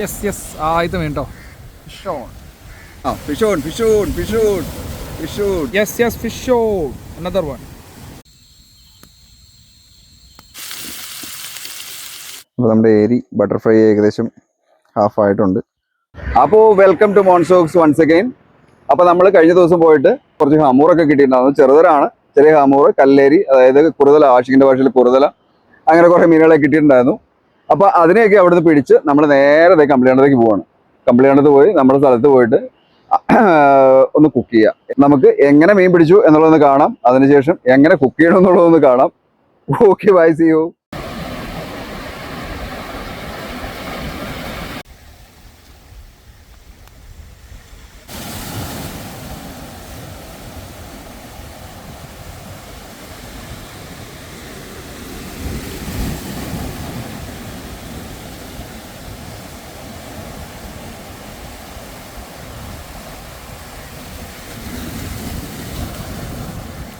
Yes yes ആ ഇത് വേണ്ടോ? ഫിഷ് ഓൺ ആ fish on fish on fish on fish on yes yes fish on another one അപ്പോൾ നമ്മുടെ ഏരി ബട്ടർഫ്ലൈ ഏകദേശം ഹാഫ് ആയിട്ടുണ്ട്. അപ്പോൾ വെൽക്കം ടു മോൺസോക്സ് വൺസ് അഗൈൻ അപ്പോൾ നമ്മൾ കഴിഞ്ഞ ദിവസം പോയിട്ട് കുറച്ച് ഹമൂറൊക്കെ കിട്ടിയിട്ടുണ്ടായിരുന്നു. ചെറുതരാണ്. ചെറിയ ഹമൂറ് കല്ലേരി അതായത് കുറുതല ആഷിക്കിന്റെ ഭാഷയിൽ കുറുതല അങ്ങനെ കുറേ മീനുകളെ കിട്ടിയിട്ടുണ്ടായിരുന്നു. അപ്പോൾ അതിനെയൊക്കെ അവിടുന്ന് പിടിച്ച് നമ്മൾ നേരെ കമ്പിളിയാണ്ടത്തേക്ക് പോവാണ്. കമ്പിളിയാണ്ടത്ത് പോയി നമ്മുടെ സ്ഥലത്ത് പോയിട്ട് ഒന്ന് കുക്ക് ചെയ്യുക നമുക്ക് എങ്ങനെ മീൻ പിടിച്ചു എന്നുള്ളതൊന്ന് കാണാം. അതിനുശേഷം എങ്ങനെ കുക്ക് ചെയ്യണം എന്നുള്ളതൊന്ന് കാണാം. Okay bye see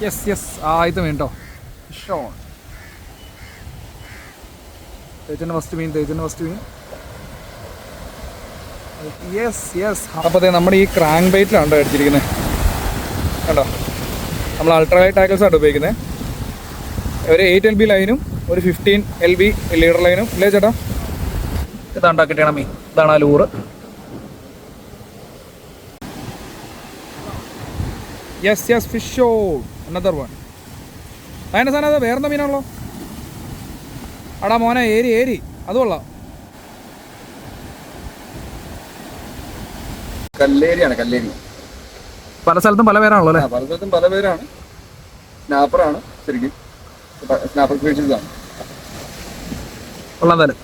yes yes ആ ഇത് വേണ്ടോ? ഇഷ്ടമാണ് തേജന തേജന്റെ ഫസ്റ്റ് മീൻ തേജന്റെ ഫസ്റ്റ് മീൻ യെസ് യെസ് അപ്പോൾ അതെ നമ്മുടെ ഈ ക്രാങ്ക് ബൈറ്റിലാണ് കേട്ടോ അടിച്ചിരിക്കുന്നത് കണ്ടോ? നമ്മൾ അൾട്രാലൈറ്റ് ടാക്കിൾസ് ആണ് ഉപയോഗിക്കുന്നത് ഒരു എയ്റ്റ് എൽ ബി ലൈനും ഒരു ഫിഫ്റ്റീൻ എൽ ബി ലീഡർ ലൈനും ഇല്ലേ ചേട്ടാ? ഇതാണ്ടാ കിട്ടിയണ മീൻ. ഇതാണ് ആ lure yes yes fish another one അതിന്റെ സാധനം അത്? വേറെന്താ മീനാണല്ലോ? അടാ മോനെ ഏരി ഏരി. അത് കൊള്ളാം. കല്ലേരിയാണ് കല്ലേരി. പല സ്ഥലത്തും പല പേരാണല്ലോ അല്ലേ? പല സ്ഥലത്തും പല പേരാണ്. സ്നാപ്പറാണ് ശരിക്കും. സ്നാപ്പർ സ്പീഷീസ് ആണ് കൊള്ളാം എന്തായാലും.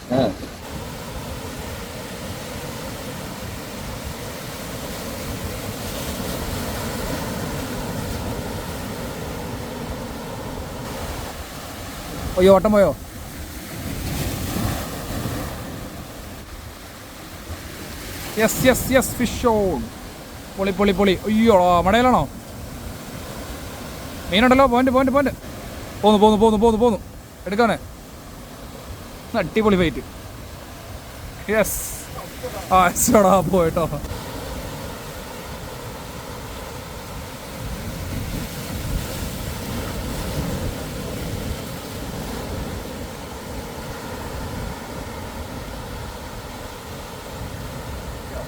ആ. അയ്യോ ഓട്ടം പോയോ? Yes yes yes fish on പൊളി പൊളി പൊളി. അയ്യോ മടയിലാണോ? മീനുണ്ടല്ലോ പോയിന്റ് പോയിന്റ് പോയിന്റ്. പോന്നു പോന്നു പോന്നു പോന്നു പോന്നു. എടുക്കാനേ. അടിപൊളി ഫൈറ്റ് യെസ് ആ പോയിട്ടോ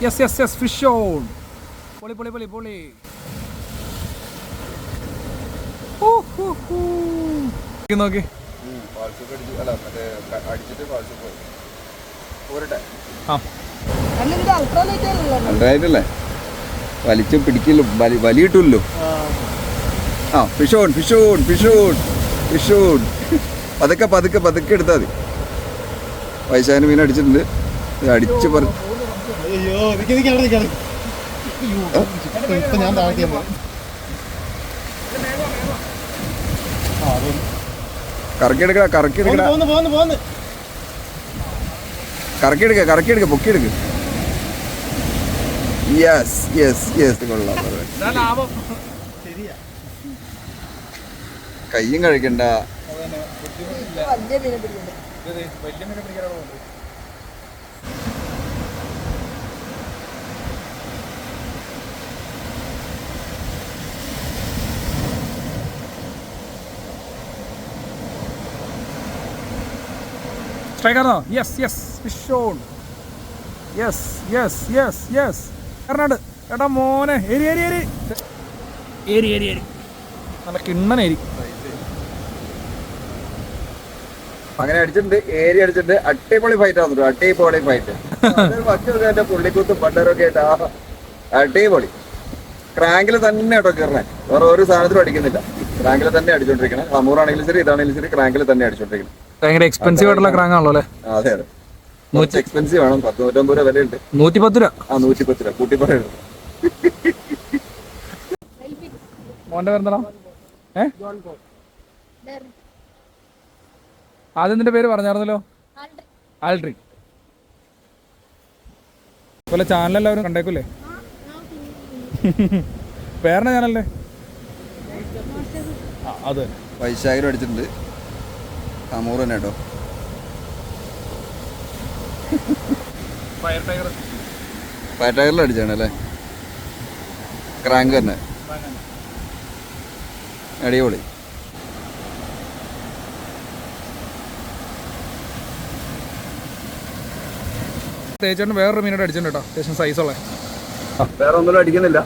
yes yes yes fish on പൊളി പൊളി പൊളി പൊളി നോക്കി നല്ലതായിട്ടല്ലേ വലിച്ചും പിടിക്കല്ലോ വലിയിട്ടില്ലോ ആ. Fish on fish on fish on fish on പതുക്കെ പതുക്കെ പതുക്കെ എടുത്താൽ മതി. വൈശാഖന് മീൻ അടിച്ചിട്ടുണ്ട്. അടിച്ച് പറ അയ്യോ അവിടെ അയ്യോ ഇപ്പൊ ഞാൻ താഴ്ത്തി കറക്കിയെടുക്കടാ കറക്കിയെടുക്കടാ. പോന്ന് പോന്ന് പോന്ന് കറക്കിയെടുക്ക കറക്കിയെടുക്ക പൊക്കിയെടുക്ക. യെസ് യെസ് യെസ് കൊള്ളാം കയ്യും കഴിക്കണ്ട. വലിയ മീനെ പിടിക്കാനാണോ സ്ട്രൈക്കർന്നോ yes yes fish on yes yes yes yes Karnad. എടാ മോനെ എരി എരി എരി എരി എരി എരി നല്ല കിണ്ണൻ എരി അങ്ങനെ അടിച്ചിട്ടുണ്ട് ഏരി അടിച്ചിട്ടുണ്ട്. അടിപൊളി ഫൈറ്റ് ആണ് അടിപൊളി ഫൈറ്റ് മറ്റൊരു പുള്ളിക്കുത്തും പണ്ടരൊക്കെ ആയിട്ട്. ആ അടിപൊളി. ക്രാങ്കിൽ തന്നെ കേട്ടോ കയറണേ വേറെ ഒരു സാധനത്തിലും അടിക്കുന്നില്ല. ക്രാങ്കിൽ തന്നെ അടിച്ചോണ്ടിരിക്കണം. അമൂറാണെങ്കിലും ശരി ഇതാണെങ്കിലും ശരി ക്രാങ്കിൽ തന്നെ അടിച്ചോണ്ടിരിക്കണം. ഭയങ്കര എക്സ്പെൻസീവ് ആയിട്ടുള്ള ക്രാങ്ക് ആണല്ലോ അല്ലേ? അതെ അതെ. കുറച്ച് എക്സ്പെൻസീവ് ആണ് പത്ത് നൂറ്റമ്പത് രൂപ വിലയുണ്ട്. നൂറ്റി പത്ത് രൂപ? ആ നൂറ്റി പത്ത് രൂപ. കൂട്ടി പറയുന്നത് മോന്റെ പേരെന്താ ഏ? ആദ്യം നിന്റെ പേര് പറഞ്ഞായിരുന്നല്ലോ? ആൽഡ്രി പോലെ ചാനൽ എല്ലാവരും കണ്ടേക്കൂലേ? പേരണ ചാനലല്ലേ അത്. വൈശാഖരം അടിച്ചിട്ടുണ്ട്. അമൂർ തന്നെ കേട്ടോ ഫയർ ടയറിൽ അടിച്ചാണ് അല്ലേ? ക്രാങ്ക് തന്നെ. അടിപൊളി. തേച്ചേട്ടൻ വേറൊരു മീനോട് അടിച്ചിട്ടുണ്ട് കേട്ടോ. അത്യാവശ്യം സൈസുള്ള വേറെ ഒന്നും അടിക്കുന്നില്ല.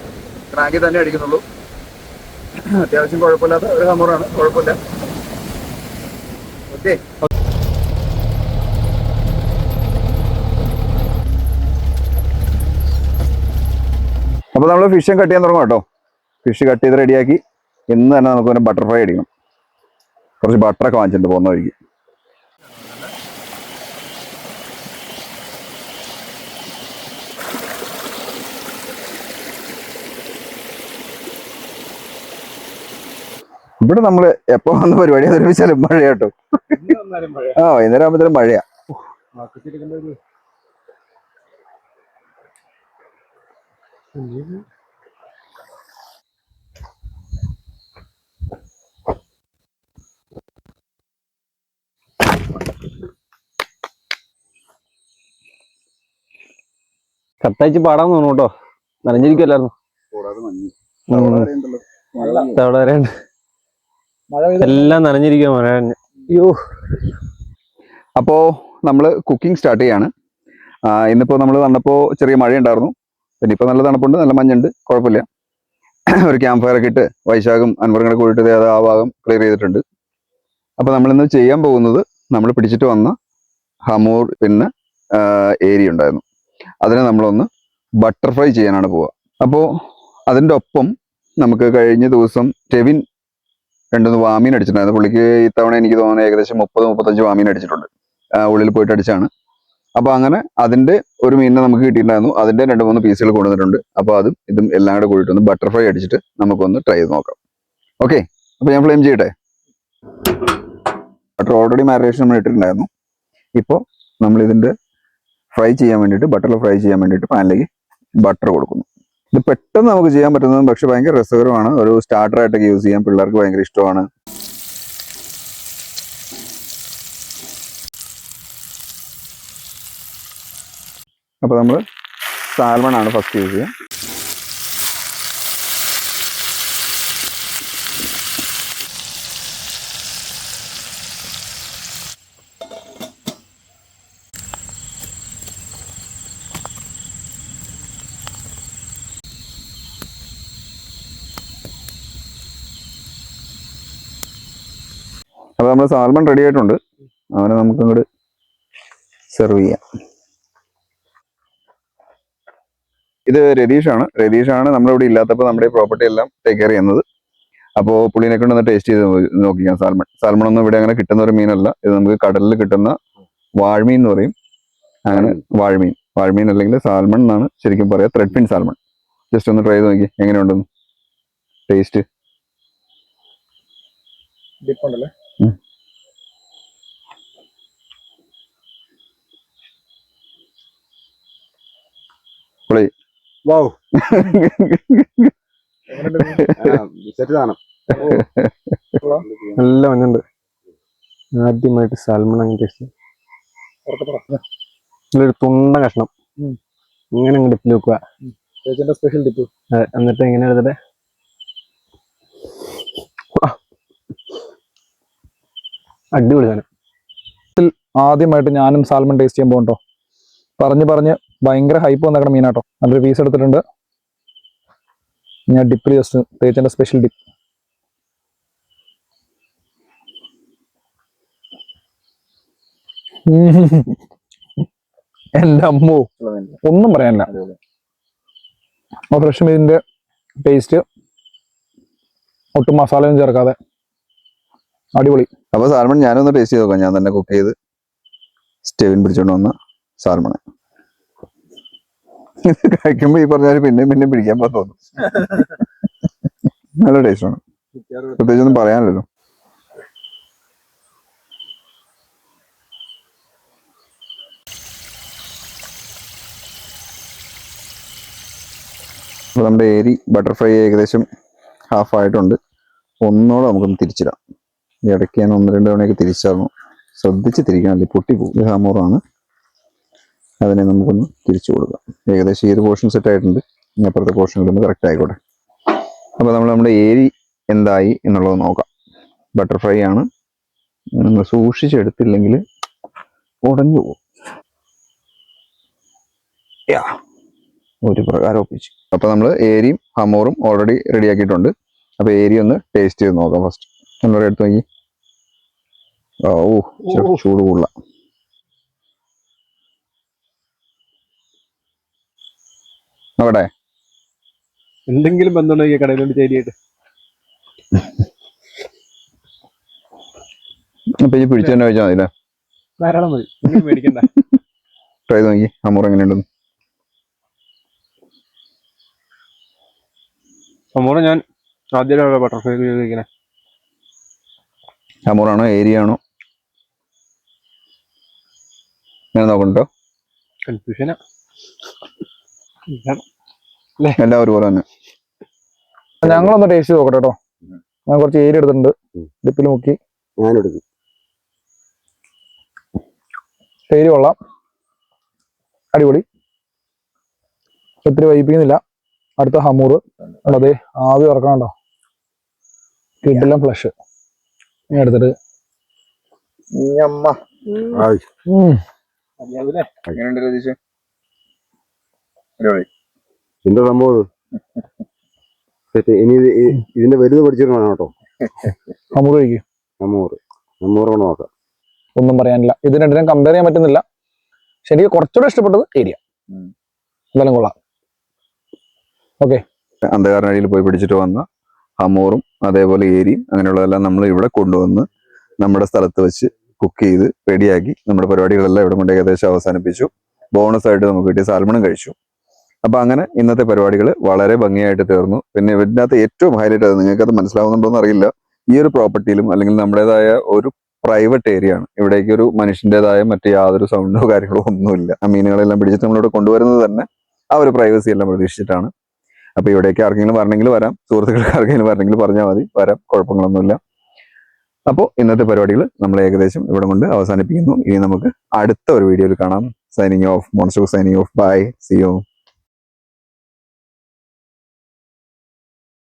ക്രാങ്കിൽ തന്നെ അടിക്കുന്നുള്ളൂ. അത്യാവശ്യം കുഴപ്പമില്ലാത്ത ഒരു ഹമറാണ് കുഴപ്പമില്ല. ഓക്കെ അപ്പോൾ നമ്മൾ ഫിഷും കട്ട് ചെയ്യാൻ തുടങ്ങും കേട്ടോ. ഫിഷ് കട്ട് ചെയ്ത് റെഡിയാക്കി ഇന്ന് തന്നെ നമുക്ക് ബട്ടർഫ്ലൈ അടിക്കണം. കുറച്ച് ബട്ടറൊക്കെ വാങ്ങിച്ചിട്ടുണ്ട് പോകുന്ന വഴിക്ക്. ഇവിടെ നമ്മൾ എപ്പോ വന്ന പരിപാടി അവതരിപ്പിച്ചാലും മഴ കേട്ടോ. ആ വൈകുന്നേരം ആകുമ്പോഴത്തേനും മഴയാ. കത്തയച്ച് പാടാൻ തോന്നുന്നു കേട്ടോ. വരെയുണ്ട് മഴ പെയ്ത എല്ലാം നനഞ്ഞിരിക്കുക മഴ. അയ്യോ. അപ്പോ നമ്മൾ കുക്കിംഗ് സ്റ്റാർട്ട് ചെയ്യാണ്. ഇന്നിപ്പോ നമ്മൾ വന്നപ്പോ ചെറിയ മഴ ഉണ്ടായിരുന്നു പിന്നെ ഇപ്പൊ നല്ല തണുപ്പുണ്ട് നല്ല മഞ്ഞുണ്ട് കുഴപ്പമില്ല. ഒരു ക്യാമ്പ് ഫയർ ഒക്കെ ഇട്ട് വൈശാഖും അൻവറും കൂടെ കൂടിയിട്ട് ദേ ആ ഭാഗം ക്ലിയർ ചെയ്തിട്ടുണ്ട്. അപ്പൊ നമ്മളിന്ന് ചെയ്യാൻ പോകുന്നത് നമ്മൾ പിടിച്ചിട്ട് വന്ന ഹമൂർ പിന്നെ ഏരി ഉണ്ടായിരുന്നു. അതിനെ നമ്മളൊന്ന് ബട്ടർഫ്ലൈ ചെയ്യാനാണ് പോവുക അപ്പോൾ അതിന്റെ ഒപ്പം നമുക്ക് കഴിഞ്ഞ ദിവസം ടെവിൻ രണ്ടുമൂന്ന് വാമീൻ അടിച്ചിട്ടുണ്ടായിരുന്നു പുള്ളിക്ക് ഇത്തവണ എനിക്ക് തോന്നുന്നത് ഏകദേശം മുപ്പത് മുപ്പത്തഞ്ച് വാമീൻ അടിച്ചിട്ടുണ്ട്. ഉള്ളിൽ പോയിട്ട് അടിച്ചാണ്. അപ്പോൾ അങ്ങനെ അതിന്റെ ഒരു മീനിനെ നമുക്ക് കിട്ടിയിട്ടുണ്ടായിരുന്നു. അതിന്റെ രണ്ട് മൂന്ന് പീസുകൾ കൊണ്ടുവന്നിട്ടുണ്ട്. അപ്പോൾ അതും ഇതും എല്ലാം കൂടെ കൂടിയിട്ട് ഒന്ന് ബട്ടർഫ്ലൈ അടിച്ചിട്ട് നമുക്കൊന്ന് ട്രൈ ചെയ്ത് നോക്കാം. ഓക്കെ അപ്പോൾ ഞാൻ ഫ്ലെയിം ചെയ്യട്ടെ? ബട്ടർ ഓൾറെഡി മാരിനേഷൻ നമ്മൾ ഇട്ടിട്ടുണ്ടായിരുന്നു. ഇപ്പോൾ നമ്മൾ ഇതിന്റെ ഫ്രൈ ചെയ്യാൻ വേണ്ടിയിട്ട് ബട്ടറിൽ ഫ്രൈ ചെയ്യാൻ വേണ്ടിയിട്ട് പാനിലേക്ക് ബട്ടർ കൊടുക്കുന്നു. ഇത് പെട്ടെന്ന് നമുക്ക് ചെയ്യാൻ പറ്റുന്നതും പക്ഷെ ഭയങ്കര രസകരമാണ്. ഒരു സ്റ്റാർട്ടറായിട്ടൊക്കെ യൂസ് ചെയ്യാൻ പിള്ളേർക്ക് ഭയങ്കര ഇഷ്ടമാണ്. അപ്പോൾ നമ്മൾ സാൽമൺ ആണ് ഫസ്റ്റ് യൂസ് ചെയ്യുക. അപ്പോൾ നമ്മൾ സാൽമൺ റെഡി ആയിട്ടുണ്ട്. അവനെ നമുക്ക് അങ്ങോട്ട് സെർവ് ചെയ്യാം. ഇത് രതീഷാണ്. രതീഷാണ് നമ്മളിവിടെ ഇല്ലാത്തപ്പോൾ നമ്മുടെ പ്രോപ്പർട്ടി എല്ലാം ടേക്ക് കെയർ ചെയ്യുന്നത്. അപ്പോൾ പുള്ളിനെ കൊണ്ട് ഒന്ന് ടേസ്റ്റ് ചെയ്ത് നോക്കി- നോക്കിക്കാം സാൽമൺ. സാൽമൺ ഒന്നും ഇവിടെ അങ്ങനെ കിട്ടുന്ന ഒരു മീനല്ല. ഇത് നമുക്ക് കടലിൽ കിട്ടുന്ന വാഴ്മീൻ എന്ന് പറയും. അങ്ങനെ വാഴ്മീൻ വാഴ്മീൻ അല്ലെങ്കിൽ സാൽമൺ എന്നാണ് ശരിക്കും പറയാ. Threadfin salmon. ജസ്റ്റ് ഒന്ന് ട്രൈ ചെയ്ത് നോക്കി. എങ്ങനെയുണ്ടെന്ന്. ടേസ്റ്റ് ഡിപ്പുണ്ടല്ലേ വൗ. സാധനം. നല്ല മഞ്ഞുണ്ട്. ആദ്യമായിട്ട് സാൽമൺ അങ്ങനെ ടേസ്റ്റ് ഇതിലൊരു തുണ്ട കഷ്ണം. ഇങ്ങനെ അങ്ങ് ഡിപ്പിൽ വെക്കുക. സ്പെഷ്യൽ അതെ, എന്നിട്ട് എങ്ങനെ എടുത്തിട്ട്? അടിപൊളി സാധനം. ആദ്യമായിട്ട് ഞാനും സാൽമൺ ടേസ്റ്റ് ചെയ്യാൻ പോകണ്ടോ പറഞ്ഞ് പറഞ്ഞ് ഭയങ്കര ഹൈപ്പ് വന്നേക്കണ മീനാട്ടോ. നല്ലൊരു പീസ് എടുത്തിട്ടുണ്ട്. ഞാൻ ഡിപ്പിൽ ജസ്റ്റ് തേച്ചന്റെ സ്പെഷ്യൽ ഡിപ്പ് എന്റെ അമ്മോ ഒന്നും പറയാനില്ല. ആ ഫ്രഷ് മീനിന്റെ ടേസ്റ്റ് ഒട്ടും മസാലയും ചേർക്കാതെ. അടിപൊളി. അപ്പൊ സാൽമൺ ഞാനൊന്ന് ടേസ്റ്റ് ചെയ്ത് നോക്കാം. ഞാൻ തന്നെ കുക്ക് ചെയ്ത് സ്റ്റെവിൻ പിടിച്ചോണ്ട് വന്ന സാൽമൺ കഴിക്കുമ്പോ ഈ പറഞ്ഞാൽ പിന്നെയും പിന്നെയും പിടിക്കാൻ പറ്റുന്നു തോന്നും. നല്ല ടേസ്റ്റ് ആണ്. പ്രത്യേകിച്ച് ഒന്നും പറയാനില്ലല്ലോ. അപ്പൊ നമ്മുടെ ഏരി ബട്ടർഫ്ലൈ ഏകദേശം ഹാഫ് ആയിട്ടുണ്ട്. ഒന്നോടെ നമുക്കൊന്ന് തിരിച്ചിടാം. ഇടയ്ക്ക് ഞാൻ ഒന്ന് രണ്ട് തവണയൊക്കെ തിരിച്ചായിരുന്നു. ശ്രദ്ധിച്ച് തിരിക്കണം. അല്ലെങ്കിൽ പൊട്ടിപ്പോകും ഹമൂറാണ്. അതിനെ നമുക്കൊന്ന് തിരിച്ചു കൊടുക്കാം. ഏകദേശം ഈ ഒരു പോർഷൻ സെറ്റ് ആയിട്ടുണ്ട്. ഇനി അപ്പുറത്തെ പോർഷൻ കിട്ടുമ്പോൾ കറക്റ്റ് ആയിക്കോട്ടെ. അപ്പോൾ നമ്മൾ നമ്മുടെ ഏരി എന്തായി എന്നുള്ളത് നോക്കാം. ബട്ടർഫ്ലൈ ആണ്. നമ്മൾ സൂക്ഷിച്ചെടുത്തില്ലെങ്കിൽ ഉടഞ്ഞു പോകും. യാ ഒരു പ്രകാരം ഒപ്പിച്ചു. അപ്പോൾ നമ്മൾ ഏരിയും ഹമോറും ഓൾറെഡി റെഡിയാക്കിയിട്ടുണ്ട് അപ്പോൾ ഏരി ഒന്ന് ടേസ്റ്റ് ചെയ്ത് നോക്കാം ഫസ്റ്റ് നമ്മളെടുത്ത് എടുത്ത് നോക്കി ഓ. ചൂട് കൂടുതല. അവിടെ? എന്തെങ്കിലും ബന്ധമുണ്ടോ ഈ കടയിലോട്ട് ചേരിയായിട്ട് അപ്പൊ ഈ പിടിച്ചു തന്നെ വെച്ചാൽ മതി ധാരാളം മതി. മേടിക്കണ്ട ട്രൈ ചെയ്ത് നോക്കി. ഹമോർ എങ്ങനെയുണ്ടെന്ന്. സംഭവം ഞാൻ ആദ്യമായിട്ട് ബട്ടർഫ്ലൈ കഴിക്കണേ ഹമോറാണോ ഏരിയ ആണോ ഞാൻ നോക്കണ്ടോ കൺഫ്യൂഷനാ എല്ലാവരും പോലെ തന്നെ ഞങ്ങളൊന്ന് ടേസ്റ്റ് നോക്കട്ടെ കേട്ടോ ഞാൻ കുറച്ച് ഏരി എടുത്തിട്ടുണ്ട്. ഡിപ്പിൽ മുക്കി. ഞാനെടുക്കും. ഏരി കൊള്ളാം. അടിപൊളി. ഒത്തിരി വൈപ്പിക്കുന്നില്ല. അടുത്ത ഹമൂർ. അതെ ആവി ഉറക്കണുണ്ടോ കിട്ടില്ല ഫ്ലഷ് ഞാൻ എടുത്തിട്ട്. ആയി. ഉം. എന്റെ സംഭവം ഇത്. സെറ്റ് ഇനി ഇതിന്റെ വലുത് പഠിച്ചിട്ട് വേണം കേട്ടോ? ഹമൂർ കഴിക്കും. നമ്മൂറ് നമ്മൂറ് കൊണ്ട് നോക്കാം. ഒന്നും പറയാനില്ല. ഇത് രണ്ടിനും കമ്പയർ ചെയ്യാൻ പറ്റുന്നില്ല. പക്ഷെ എനിക്ക് കുറച്ചുകൂടെ ഇഷ്ടപ്പെട്ടത് ഏരിയ. എന്തായാലും കൊള്ളാം. ഓക്കെ അന്ധകാരനടിയിൽ പോയി പിടിച്ചിട്ട് വന്ന അമൂറും അതേപോലെ ഏരിയും അങ്ങനെയുള്ളതെല്ലാം നമ്മൾ ഇവിടെ കൊണ്ടുവന്ന് നമ്മുടെ സ്ഥലത്ത് വെച്ച് കുക്ക് ചെയ്ത് റെഡിയാക്കി നമ്മുടെ പരിപാടികളെല്ലാം ഇവിടെ കൊണ്ട് ഏകദേശം അവസാനിപ്പിച്ചു. ബോണസ് ആയിട്ട് നമുക്ക് കിട്ടിയ സാൽമണും കഴിച്ചു. അപ്പൊ അങ്ങനെ ഇന്നത്തെ പരിപാടികൾ വളരെ ഭംഗിയായിട്ട് തീർന്നു. പിന്നെ ഇതിനകത്ത് ഏറ്റവും ഹൈലൈറ്റ് അത് നിങ്ങൾക്ക് അത് മനസ്സിലാവുന്നുണ്ടോ എന്ന് അറിയില്ല. ഈ ഒരു പ്രോപ്പർട്ടിയിലും അല്ലെങ്കിൽ നമ്മുടേതായ ഒരു പ്രൈവറ്റ് ഏരിയ ആണ്. ഇവിടേക്ക് ഒരു മനുഷ്യന്റെതായ മറ്റു യാതൊരു സൗണ്ടോ കാര്യങ്ങളോ ഒന്നുമില്ല. ആ മീനുകളെല്ലാം പിടിച്ചിട്ട് നമ്മളിവിടെ കൊണ്ടുവരുന്നത് തന്നെ ആ ഒരു പ്രൈവസി എല്ലാം പ്രതീക്ഷിച്ചിട്ടാണ്. അപ്പോൾ ഇവിടേക്ക് ആർക്കെങ്കിലും വരണമെങ്കിൽ വരാം. സുഹൃത്തുക്കൾക്ക് ആർക്കെങ്കിലും വരണമെങ്കിൽ പറഞ്ഞാൽ മതി. വരാം. കുഴപ്പങ്ങളൊന്നുമില്ല. അപ്പോൾ ഇന്നത്തെ പരിപാടികൾ നമ്മൾ ഏകദേശം ഇവിടെ കൊണ്ട് അവസാനിപ്പിക്കുന്നു. ഇനി നമുക്ക് അടുത്ത ഒരു വീഡിയോയിൽ കാണാം. Signing off monster signing off bye see you